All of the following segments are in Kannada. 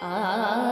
Ah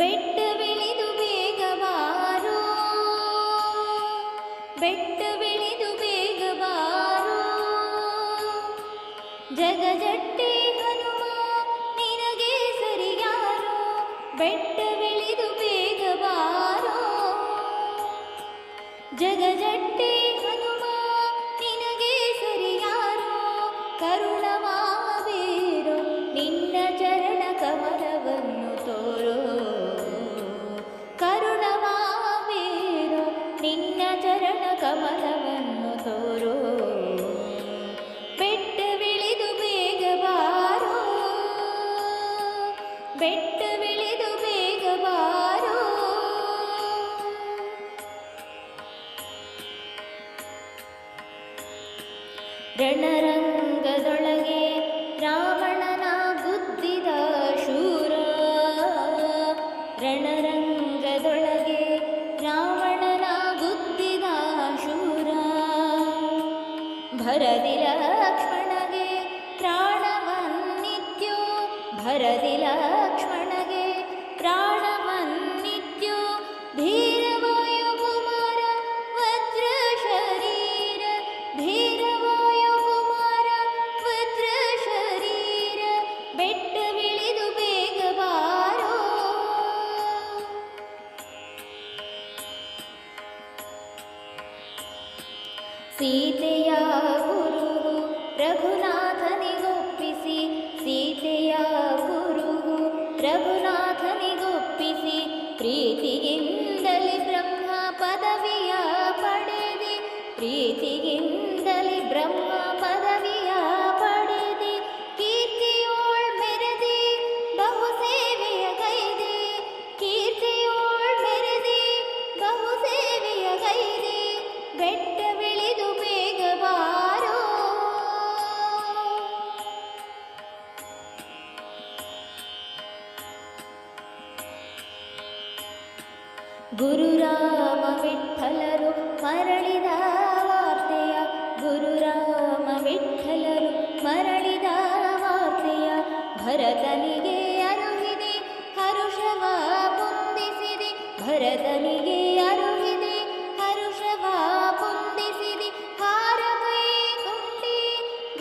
ಬೆಟ್ಟವಿಳಿದು ಬೇಗ ಬಾರೋ. ಬೆಟ್ಟವಿಳಿದು ಬೇಗ ಬಾರೋ. ಜಗಜಟ್ಟಿ ಹನುಮ ನಿನಗೆ ಸರಿಯಾರೋ. ಬೆಟ್ಟವಿಳಿದು ಬೇಗ ಬಾರೋ. ಹನುಮ ರಣರಂಗದೊಳಗೆ ರಾವಣನ ಬುದ್ಧಿದ ಶೂರ. ರಣರಂಗದೊಳಗೆ ರಾವಣನ ಬುದ್ಧಿದ ಶೂರ. ಭರದಿ ಲಕ್ಷ್ಮಣಗೆ ಪ್ರಾಣವನ್ನಿತ್ಯೋ ಭರದಿ ಸೀತೆಯ ಗುರುವು ರಘುನಾಥನಿಗೊಪ್ಪಿಸಿ ಸೀತೆಯ ಗುರುವು ರಘುನಾಥನಿಗೊಪ್ಪಿಸಿ ಪ್ರೀತಿಗಿಂದಲಿ ಬ್ರಹ್ಮ ಪದವಿಯ ಪಡೆದೆ ಪ್ರೀತಿಗಿಂದಲಿ ಬ್ರಹ್ಮ ಪದವಿಯ ಗುರುರಾಮ ವಿಠಲರು ಮರಳಿದ ವಾರ್ತೆಯ, ಗುರುರಾಮ ವಿಠಲರು ಮರಳಿದ ವಾರ್ತೆಯ, ಭರತನಿಗೆ ಅರುಹಿದೆ ಹರುಷವ ಪುಂದಿಸಿದೆ ಭರತನಿಗೆ ಅರುಹಿದೆ ಹರುಷವ ಪುಂದಿಸಿದೆ ಹಾರ ಕೈಗೊಂಡಿ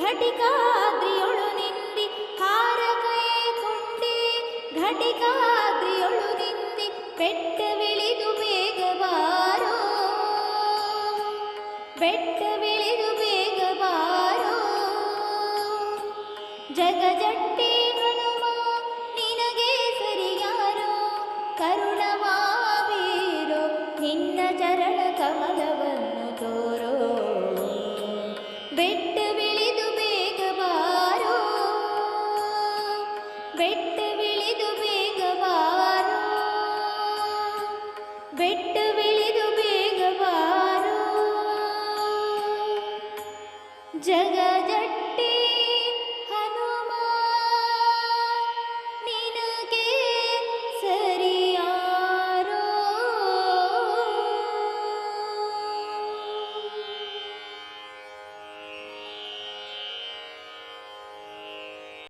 ಘಟಿಕಾದ್ರಿಯೊಳು ನಿಂದಿ ಹಾರ ಕೈಗೊಂಡಿ ಘಟಿಕಾದ್ರಿಯೊಳು ನಿಂದಿ, ಬೆಟ್ಟವಿಳಿ ಬೆಟ್ಟ ಬೆಳೆದು ಬೇಗ ಬಾರೋ ಜಗಜಟ್ಟಿ 哥哥，哥哥。